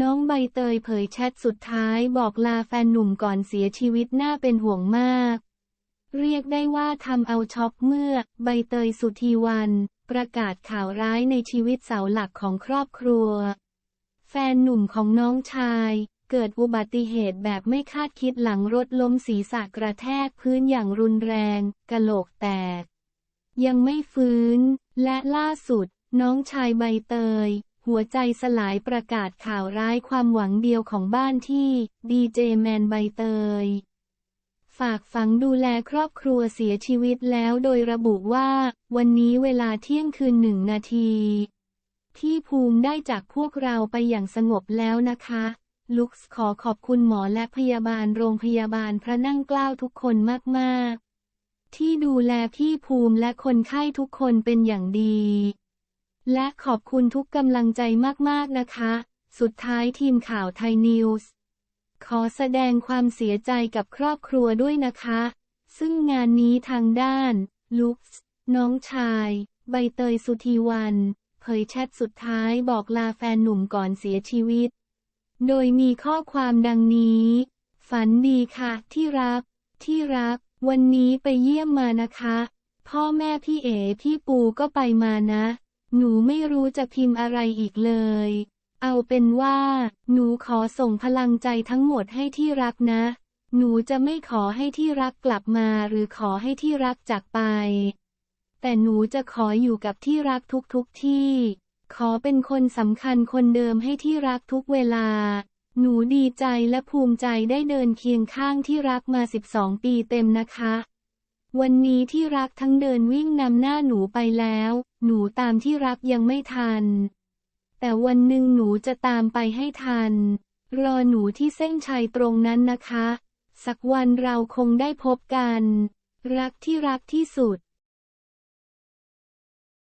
น้องใบเตยเผยแชทสุดท้ายบอกลาแฟนหนุ่มก่อนเสียชีวิตน่าเป็นห่วงมาก เรียกได้ว่าทำเอาช็อกเมื่อ ใบเตยสุธีวัน ประกาศข่าวร้ายในชีวิตเสาหลักของครอบครัว แฟนหนุ่มของน้องชาย เกิดอุบัติเหตุแบบไม่คาดคิดหลังรถล้มศีรษะกระแทกพื้นอย่างรุนแรงกะโหลกแตก ยังไม่ฟื้น และล่าสุด น้องชายใบเตย หัวใจสลายประกาศข่าวร้ายความหวังเดียวของบ้านที่ ดีเจแมนใบเตย ฝากฝังดูแลครอบครัวเสียชีวิตแล้วโดยระบุว่า วันนี้เวลาเที่ยงคืนหนึ่งนาที ที่ภูมิได้จากพวกเราไปอย่างสงบแล้วนะคะ ลุกส์ขอขอบคุณหมอและพยาบาลโรงพยาบาลพระนั่งเกล้าทุกคนมาก ๆ ที่ดูแลพี่ภูมิและคนไข้ทุกคนเป็นอย่างดี และขอบคุณทุกกำลังใจมากๆนะคะ สุดท้ายทีมข่าวไทยนิวส์ขอแสดงความเสียใจกับครอบครัวด้วยนะคะ ซึ่งงานนี้ทางด้าน ลุกส์น้องชาย ใบเตยสุธีวันเผยแชทสุดท้ายบอกลาแฟนหนุ่มก่อนเสียชีวิต โดยมีข้อความดังนี้ ฝันดีค่ะ ที่รัก ที่รัก วันนี้ไปเยี่ยมมานะคะ พ่อแม่พี่เอ๋พี่ปูก็ไปมานะ หนูไม่รู้จะพิมพ์อะไรอีกเลย เอาเป็นว่า หนูขอส่งพลังใจทั้งหมดให้ที่รักนะ หนูจะไม่ขอให้ที่รักกลับมาหรือขอให้ที่รักจากไป แต่หนูจะขออยู่กับที่รักทุกๆทที่ ขอเป็นคนสำคัญคนเดิมให้ที่รักทุกเวลา หนูดีใจและภูมิใจได้เดินเคียงข้างที่รักมา 12 ปีเต็มนะคะ วันนี้ที่รักทั้งเดินวิ่งนำหน้าหนูไปแล้ว หนูตามที่รักยังไม่ทัน แต่วันหนึ่งหนูจะตามไปให้ทัน รอหนูที่เส้นชัยตรงนั้นนะคะ สักวันเราคงได้พบกัน รักที่รักที่สุด